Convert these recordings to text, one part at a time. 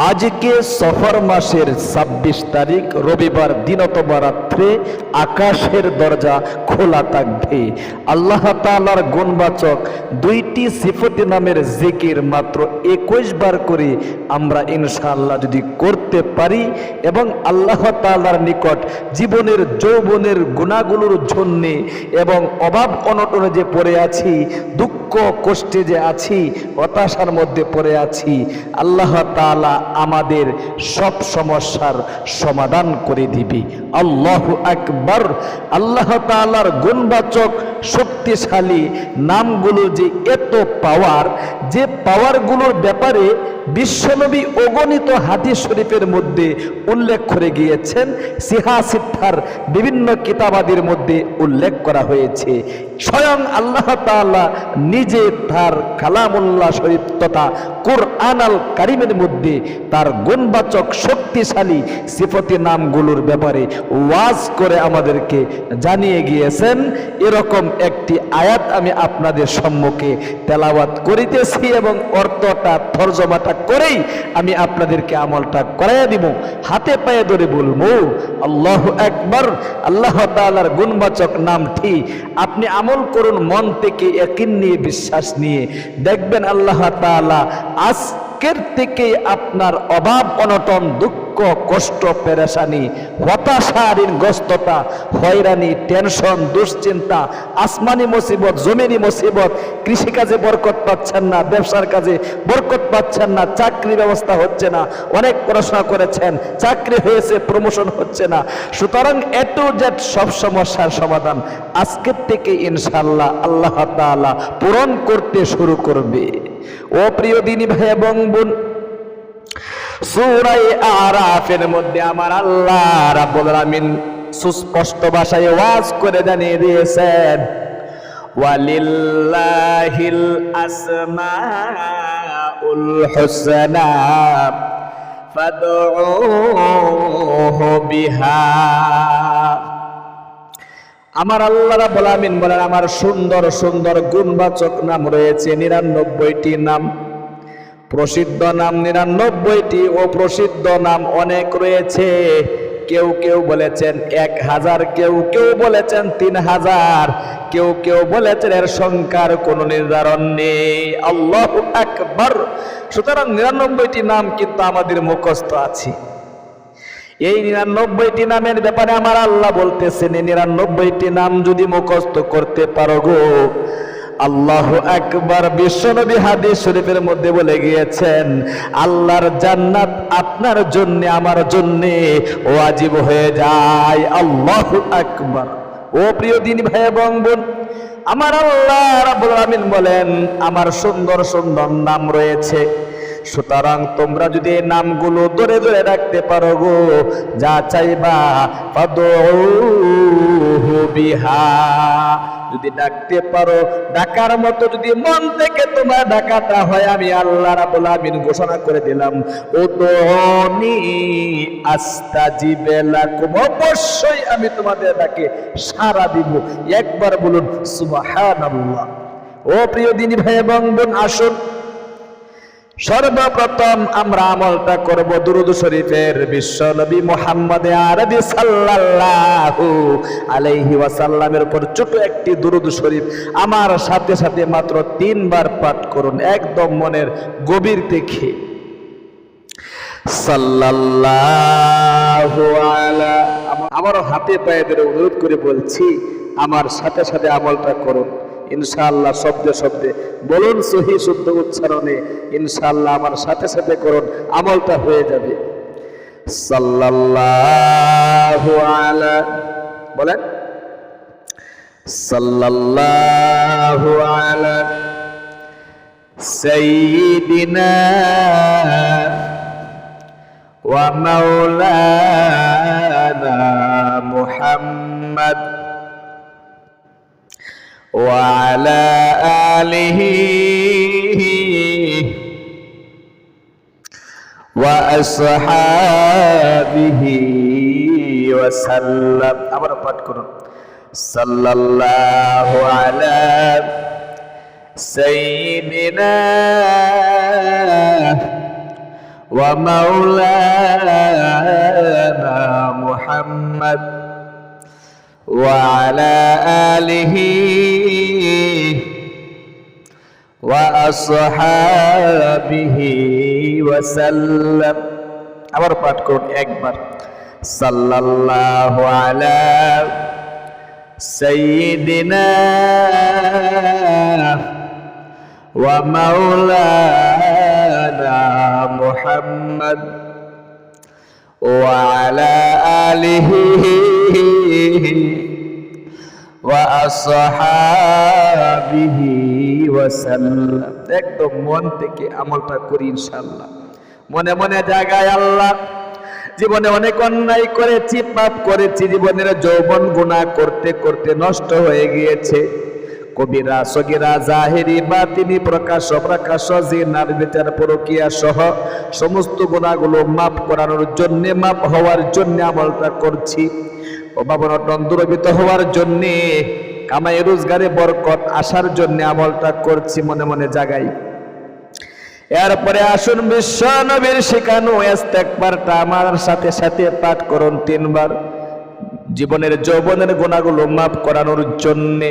আজকে সফর মাসের ছাব্বিশ তারিখ রবিবার দিনতম রাত্রে আকাশের দরজা খোলা থাকবে। আল্লাহ তাআলার গুণবাচক দুইটি সিফতি নামের জিকির মাত্র একুশ বার করে আমরা ইনশাআল্লাহ যদি করতে পারি এবং আল্লাহ তাআলার নিকট জীবনের যৌবনের গুণাগুলোর জন্যে এবং অভাব অনটনে যে পড়ে আছি, দুঃখ কষ্টে যে আছি, হতাশার মধ্যে পড়ে আছি, আল্লাহ তাআলা আমাদের সব সমস্যার সমাধান করে দিবি। আল্লাহ আকবর, আল্লাহ তাআলার গুণবাচক, শক্তিশালী নামগুলো যে এত পাওয়ার যে পাওয়ারগুলোর ব্যাপারে বিশ্বনবী অগণিত হাদিস শরীফের মধ্যে উল্লেখ করে গিয়েছেন। সিহা সিদ্ধার বিভিন্ন কিতাবাদির মধ্যে উল্লেখ করা হয়েছে। স্বয়ং আল্লাহ তাআলা নিজে তার কালামুল্লাহ শরীফ তথা কোরআন আল কারিমের মধ্যে তার গুণবাচক শক্তিশালী সিফতি নামগুলোর ব্যাপারে ওয়াজ করে আমাদেরকে জানিয়ে গিয়েছেন। এরকম একটি আয়াত আমি আপনাদের সম্মুখে তেলাওয়াত করিতেছি এবং অর্থটা তর্জমাটা করেই আমি আপনাদেরকে আমলটা করাইয়া দিব। হাতে পায়ে ধরে বলব, আল্লাহ একবার আল্লাহ তাআলার গুণবাচক নামটি আপনি আমল করুন মন থেকে একিন নিয়ে বিশ্বাস নিয়ে দেখবেন আল্লাহ আজকের থেকে আপনার অভাব অনটন দুঃখ কষ্ট, পেরেশানি হতাশা ঋণগ্রস্ততা হয়রানি, টেনশন, দুশ্চিন্তা, আসমানি মুসিবত, জমিনি মুসিবত, কৃষিকাজে বরকত পাচ্ছেন না, ব্যবসার কাজে বরকত পাচ্ছেন না, চাকরি ব্যবস্থা হচ্ছে না, অনেক পড়াশোনা করেছেন, চাকরি হয়েছে প্রমোশন হচ্ছে না। সুতরাং এ টু সব সমস্যার সমাধান আজকের থেকে ইনশাল্লাহ আল্লাহ তাআলা পূরণ করতে শুরু করবে। ও প্রিয় দিনী ভাই এবং বোন সূরায়ে আরাফের মধ্যে আমার আল্লাহ রাব্বুল আলামিন সুস্পষ্ট ভাষায় ওয়াজ করে জানিয়ে দিয়েছেন, ওয়ালিল্লাহিল আসমাউল হুসনা ফাদউহু বিহা। আমার আল্লাহ রাব্বুল আমিন বলেন, আমার সুন্দর সুন্দর গুণবাচক নাম রয়েছে নিরানব্বইটি নাম। প্রসিদ্ধ নাম নিরানব্বইটি ও প্রসিদ্ধ নাম অনেক রয়েছে। কেউ কেউ বলেছেন এক হাজার, কেউ কেউ বলেছেন তিন হাজার, কেউ কেউ বলেছেন এর সংখ্যার কোনো নির্ধারণ নেই। আল্লাহ একবার সুতরাং নিরানব্বইটি নাম কিন্তু আমাদের মুখস্থ আছে। এই নিরানব্বইটি নামের ব্যাপারে আমার আল্লাহ বলতেছেন নিরানব্বইটি নাম যদি মুখস্থ করতে পারো গো আল্লাহ একবার বিশ্বনবী হাদিস শরীফের মধ্যে বলে গিয়েছেন, আল্লাহর জান্নাত আপনার জন্য, আমার জন্য ওয়াজিব হয়ে যায়। আল্লাহ একবার ও প্রিয় দিন ভাই এবং বোন আমার আল্লাহ রাব্বুল আমিন বলেন, আমার সুন্দর সুন্দর নাম রয়েছে। সুতরাং তোমরা যদি এই নামগুলো ধরে ধরে রাখতে পারো গো, যা চাইবা বিহা। যদি ডাকতে পারো, ডাকার মতো যদি মন থেকে তোমার ডাকাটা হয়, আমি আল্লাহ রাবুল আমিন ঘোষণা করে দিলাম ও তনি আস্তা জিবেলা লাকুম। অবশ্যই আমি তোমাদের ডাকে সারা দিব। একবার বলুন, সুবহানাল্লাহ। ও প্রিয় দিনী ভাই এবং বোন, আসুন। সর্বপ্রথম আমরা আমলটা করব দুরুদ শরীফের বিশ্ব নবী মোহাম্মদ আরবি সাল্লাল্লাহু আলাইহি ওয়াসাল্লামের উপর ছোট একটি দুরুদ শরীফ আমার সাথে সাথে মাত্র তিনবার পাঠ করুন, একদম মনের গভীর থেকে সাল্লাল্লাহু আলা আমারও হাতে পায়ে ধরে অনুরোধ করে বলছি, আমার সাথে সাথে আমলটা করুন। ইনশাআল্লাহ শব্দে শব্দে। বলুন সহি শুদ্ধ উচ্চারণে, ইনশাআল্লাহ আমার সাথে সাথে করুন, আমলটা হয়ে যাবে। সাল্লাল্লাহু আলা বলেন। সাল্লাল্লাহু আলা সাইয়্যিদিনা ওয়া মাওলানা মুহাম্মদ وعلى آله وأصحابه وسلم أمر পাঠ করুন সাল্লাল্লাহু আলা সাইয়্যিদিনা ومولانا محمد وعلى آله وأصحابه وسلم আবার পাঠ করুন একবার সাল্লাল্লাহু আলা সাইয়্যিদিনা ওয়া মাওলানা মুহাম্মদ আলা আলিহি ওয়া আসহাবিহি একদম মন থেকে আমলটা করি ইনশাআল্লাহ। মনে মনে জায়গায় আল্লাহ। জীবনে অনেক অন্যায় করেছি, পাপ করেছি, জীবনের যৌবন গুণা করতে করতে নষ্ট হয়ে গিয়েছে। কবিরা, সগিরা, জাহেরি বা তিনি প্রকাশ প্রকাশ জিনার, বিচার, পরকিয়া সহ সমস্ত গুণাগুলো মাপ করানোর জন্য মাপ হওয়ার জন্য আমলটা করছি। ও বাবনটন দুরবিত হওয়ার জন্য, কামাই, রোজগারে বরকত আসার জন্য আমলটা করছি মনে মনে জাগাই। এরপরে আসুন বিশ্ব নবীর শিখানো ইস্তেকবারটা আমার সাথে সাথে পাঠ করুন তিনবার। জীবনের যৌবনের গুণাগুলো মাফ করানোর জন্যে।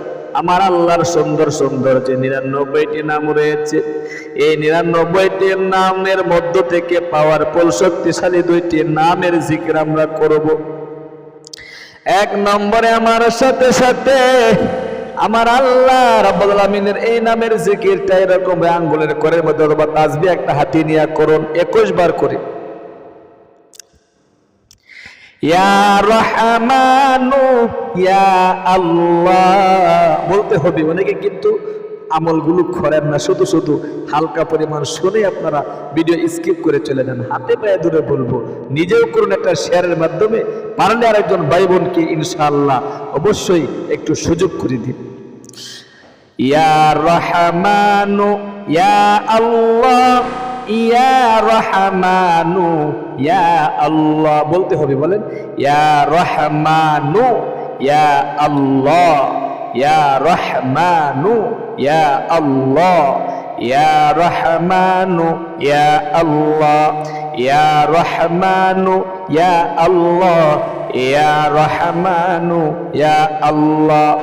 আমার আল্লাহর সুন্দর সুন্দর যে নিরানব্বইটি নাম রয়েছে, এই নিরানব্বইটি নামের মধ্য থেকে পাওয়ার পাওয়ারফুল শক্তিশালী দুইটি নামের জিকির আমরা করব। এক নম্বরে আমার সাথে সাথে আমার আল্লাহ আলামিনের এই নামের জিকিরটা এরকম আঙ্গুলের করের মধ্যে অথবা তাসবি একটা হাতি নিয়ে করুন, একুশ বার করে ইয়া রহমানু ইয়া আল্লাহ বলতে হবে, অনেকে কিন্তু আমলগুলো করেন না, শুধু শুধু হালকা পরিমাণ শুনে আপনারা ভিডিও স্কিপ করে চলে যান। হাতে পায়ে দূরে বলব, নিজেও করুন একটা শেয়ারের মাধ্যমে, পারলে আরেকজন ভাই বোনকে ইনশাআল্লাহ অবশ্যই একটু সুযোগ করে দিন। ইয়া রহমানু, ইয়া আল্লাহ। ইয়া রহমানু, ইয়া আল্লাহ। বলতে হবে, বলেন, ইয়া রহমানু, ইয়া আল্লাহ। ইয়া রহমানু, ইয়া আল্লাহ। ইয়া রহমানু, ইয়া আল্লাহ। ইয়া রহমানু, ইয়া আল্লাহ। ইয়া রহমানু, ইয়া আল্লাহ।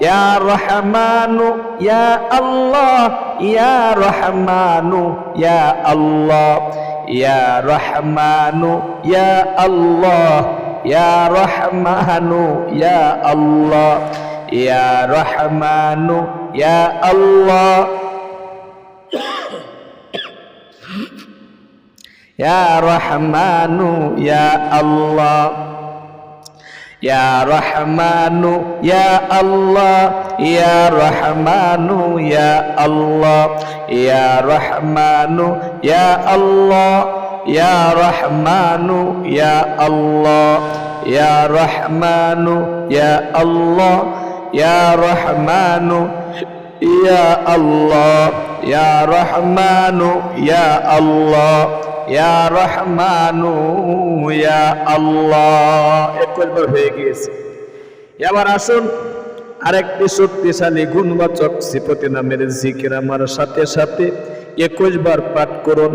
ইয়া রহমানু ইয়া আল্লাহ ইয়া রহমানু ইয়া আল্লাহ ইয়া রহমানু ইয়া আল্লাহ ইয়া রহমানু ইয়া আল্লাহ ইয়া রহমানু ইয়া আল্লাহ ইয়া রহমানু ইয়া আল্লাহ Ya Rahmanu Ya Allah Ya Rahmanu Ya Allah Ya Rahmanu Ya Allah Ya Rahmanu Ya Allah Ya Rahmanu Ya Allah Ya Rahmanu Ya Allah Ya Rahmanu Ya Allah ইয়া রহমানু, ইয়া আল্লাহ। একবার হয়ে গিয়েছে। এবার আসুন, আরেকটি শক্তিশালী গুণবাচক সিপতি নামের জিকির আমার সাথে সাথে একুশ বার পাঠ করুন।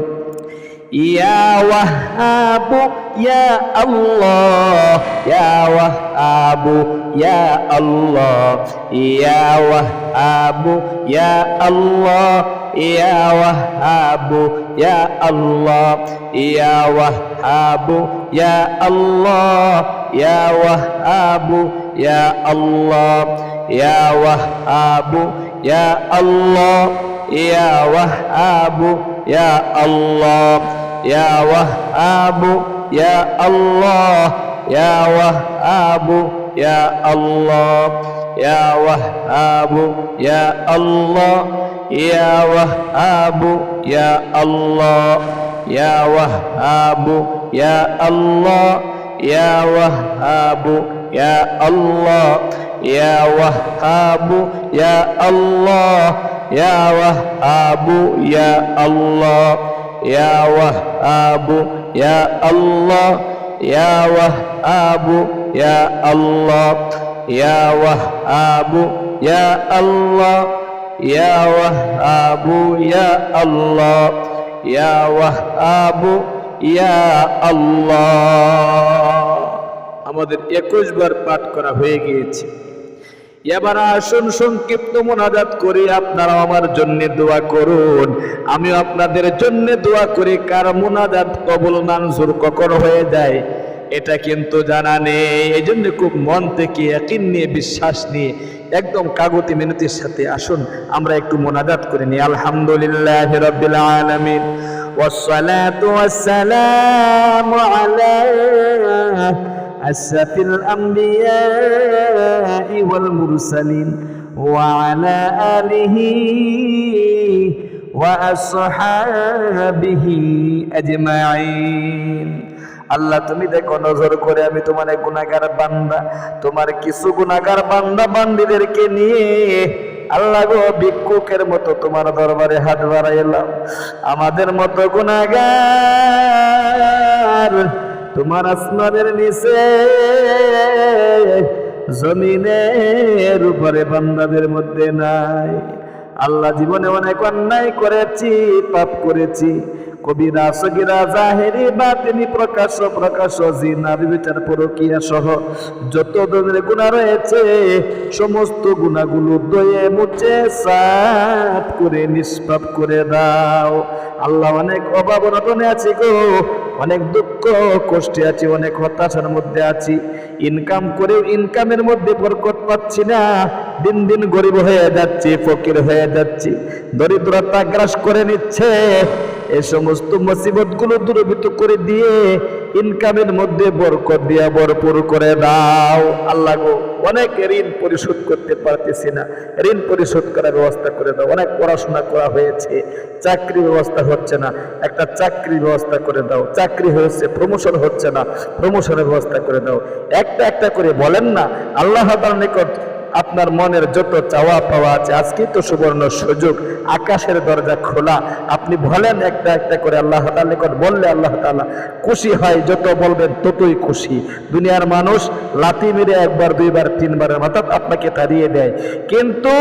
ইয়া ওয়াহাবু, ইয়া আল্লাহ। ইয়া ওয়াহাবু, ইয়া আল্লাহ। ইয়া ওয়াহাবু, ইয়া আল্লাহ। ইয়া ওয়াহাবু ইয়া আল্লাহ ইয়া ওয়াহাবু ইয়া আল্লাহ ইয়া ওয়াহাবু ইয়া আল্লাহ ইয়া ওয়াহাবু ইয়া আল্লাহ ইয়া ওয়াহাবু ইয়া আল্লাহ ইয়া ওয়াহাবু ইয়া আল্লাহ ইয়া ওয়াহাবু ইয়া আল্লাহ ইয়া ওয়াহাবু ইয়া আল্লাহ ইয়া ওয়াহাবু ইয়া আল্লাহ ইয়া ওয়াহাবু ইয়া আল্লাহ ইয়া ওয়াহাবু ইয়া আল্লাহ ইয়া ওয়াহাবু ইয়া আল্লাহ ইয়া ওয়াহাবু ইয়া আল্লাহ ইয়া ওয়াহাবু ইয়া আল্লাহ ইয়া ওয়াহাবু ইয়া আল্লাহ ইয়া ওয়াহাবু ইয়া আল্লাহ ইয়া ওয়াহাবু ইয়া আল্লাহ ইয়া ওয়াহাবু ইয়া আল্লাহ আমাদের একুশ বার পাঠ করা হয়ে গিয়েছে। এবার আসুন সংক্ষিপ্ত মোনাজাত করি আপনারা আমার জন্য দোয়া করুন। আমি আপনাদের জন্য দোয়া করি, কার মোনাজাত কবল মানজুর কখন হয়ে যায়, এটা কিন্তু জানা নেই। এই জন্য খুব মন থেকে একই নিয়ে, বিশ্বাস নিয়ে একদম কাগতি মিনতির সাথে আসুন আমরা একটু মোনাজাত করে নিই আলহামদুলিল্লাহ রবিল আলমিন والصلاة والسلام على أسف الأنبياء والمرسلين وعلى آله وأصحابه أجمعين আল্লাহ, তুমি দেখো, নজর করে আমি তোমার গুণাগার বান্দা। তোমার কিছু গুণাগার বান্দা বান্দিদেরকে নিয়ে আল্লাহ গো ভিক্ষুকের মতো তোমার দরবারে হাত বাড়াইলাম। আমাদের মতো গুণাগার তোমার আসমানের নিচে, জমিনের উপরে বান্দাদের মধ্যে নাই। আল্লাহ জীবনে অনেক অন্যায় করেছি, পাপ করেছি। কবিরা সগিরা জাহেরি বা তিনি প্রকাশ প্রকাশ জিনা বিচার পরকিয়া সহ যত ধরনের গুণা রয়েছে, সমস্ত গুণাগুলো দয়ে মুছে সাফ করে, নিষ্পাপ করে দাও। আল্লাহ অনেক অভাব অনটনে আছি গো। অনেক দুঃখ, কষ্টে আছি, অনেক হতাশার মধ্যে আছি। ইনকাম করেও ইনকামের মধ্যে বরকত পাচ্ছি না। দিন দিন গরিব হয়ে যাচ্ছি, ফকির হয়ে যাচ্ছি। দরিদ্রতা গ্রাস করে নিচ্ছে। এই সমস্ত মুসিবতগুলো দূরীভূত করে দিয়ে ইনকামের মধ্যে বরকত দিয়া ভরপুর করে দাও। আল্লাহ গো। অনেক ঋণ পরিশোধ করতে পারতেছি না। ঋণ পরিশোধ করার ব্যবস্থা করে দাও। অনেক পড়াশোনা করা হয়েছে। চাকরি ব্যবস্থা হচ্ছে না। একটা চাকরি ব্যবস্থা করে দাও। চাকরি হয়েছে প্রমোশন হচ্ছে না। প্রমোশনের ব্যবস্থা করে দাও। একটা একটা করে বলেন না। আল্লাহ তার নিকট আপনার মনের যত চাওয়া পাওয়া আছে, আজকে তো সুবর্ণ সুযোগ, আকাশের দরজা খোলা। আপনি বলেন একটা একটা করে, আল্লাহ তাআলার নিকট বললে আল্লাহ তাআলা খুশি হয়, যত বলবেন ততই খুশি। দুনিয়ার মানুষ লাথি মেরে একবার, দুইবার, তিনবারের মাথা আপনাকে তাড়িয়ে দেয়। কিন্তু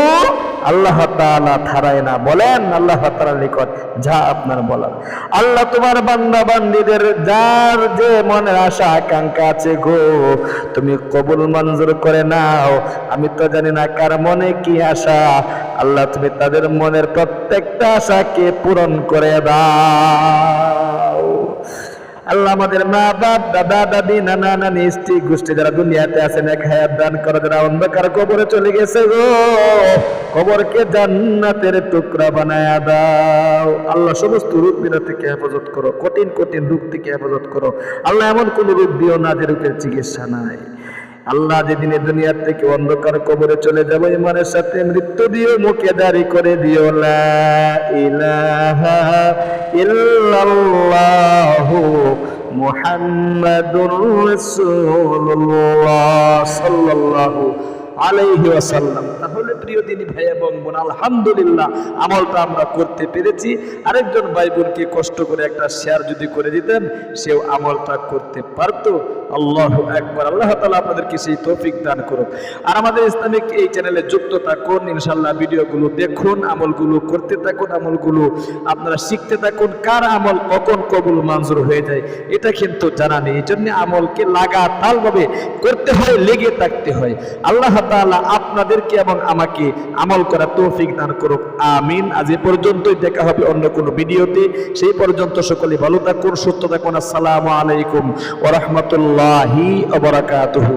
আল্লাহ তাআলা থারায় না। বলেন আল্লাহ তাআলার নিকট, যা আপনার বলার। আল্লাহ তোমার বান্দা বান্দিদের যার যে মনের আশা, আকাঙ্ক্ষা আছে গো, তুমি কবুল মঞ্জুর করে নাও। আমি তো জানি না কার মনে কি আশা। আল্লাহ তুমি তাদের মনের প্রত্যেকটা আশাকে পূরণ করে দাও। আল্লাহ আমাদের মা বাপ দাদা, দাদি, নানা, নানি, স্ত্রী, গোষ্ঠী যারা দুনিয়াতে আছেন, এক হায়াত দান করো, যারা অন্ধকার কবরে চলে গেছে গো, কবরকে জান্নাতের টুকরা বানায়া দাও। আল্লাহ সমস্ত রূপ বিনা থেকে হেফাজত করো, কঠিন কঠিন রূপ থেকে হেফাজত করো। আল্লাহ এমন কোন রূপ দিও না যে রূপের চিকিৎসা নাই। আল্লাহ যেদিন দুনিয়ার থেকে অন্ধকার কবরে চলে যাব, ইমানের সাথে মৃত্যু দিও মুখে দাঁড়ি করে দিও, লা ইলাহা ইল্লাল্লাহু মুহাম্মাদুর রাসূলুল্লাহ সাল্লাল্লাহু আলাইহি ওয়াসাল্লাম। তাহলে প্রিয় দিনী ভাই এবং বোন, আলহামদুলিল্লাহ, আমলটা আমরা করতে পেরেছি। আরেকজন ভাই বোনকে কষ্ট করে একটা শেয়ার যদি করে দিতেন, সেও আমলটা করতে পারতো। আল্লাহ একবার আল্লাহ তালা আপনাদেরকে সেই তৌফিক দান আর আমাদের ইসলামিক এই চ্যানেলে যুক্ত থাকুন ইনশাল্লাহ ভিডিওগুলো দেখুন, আমলগুলো করতে থাকুন, আমলগুলো আপনারা শিখতে থাকুন। কার আমল কখন কবুল মঞ্জুর হয়ে যায়, এটা কিন্তু জানা নেই। এই জন্য আমলকে লাগাতারভাবে করতে হয়, লেগে থাকতে হয়। আল্লাহ তাআলা আপনাদেরকে এবং আমাকে আমল করার তৌফিক দান করুক। আমিন। আজ এ পর্যন্তই। দেখা হবে অন্য কোনো ভিডিওতে। সেই পর্যন্ত সকলে ভালো থাকুন, সুস্থ থাকুন। আসসালামু আলাইকুম ওরহমতুল্লাহি রাহমাতুল্লাহি ওয়া বারাকাতুহু।